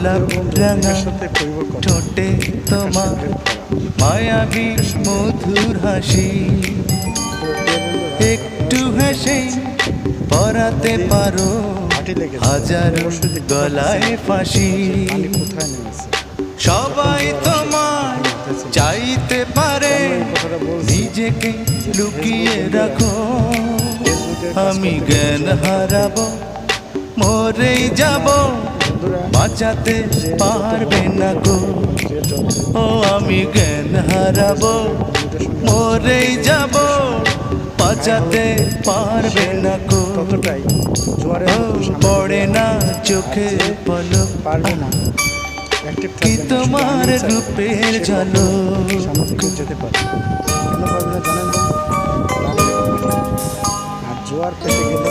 গোলাপ রাঙা ঠোঁটে তোমার মায়াবী মধুর হাসি। একটু হেসে পরাতে পারো, হাজার গলায় ফাঁসি। সবাই তোমার চাইতে পারে, নিজেকে লুকিয়ে রাখো। আমি জ্ঞান হারাবো, মরেই যাব। বাঁচাতে পারবে না গো। ও আমি জ্ঞান হারাবো মরেই যাব বাঁচাতে পারবে না গো। পড়ে না চোখে পলক পারবে না। কি তোমার রূপের ঝলক? সামনে দিকে যেতে পারে। কেন পারবে না জানেন তো? আর জোয়ার পেতে গেলে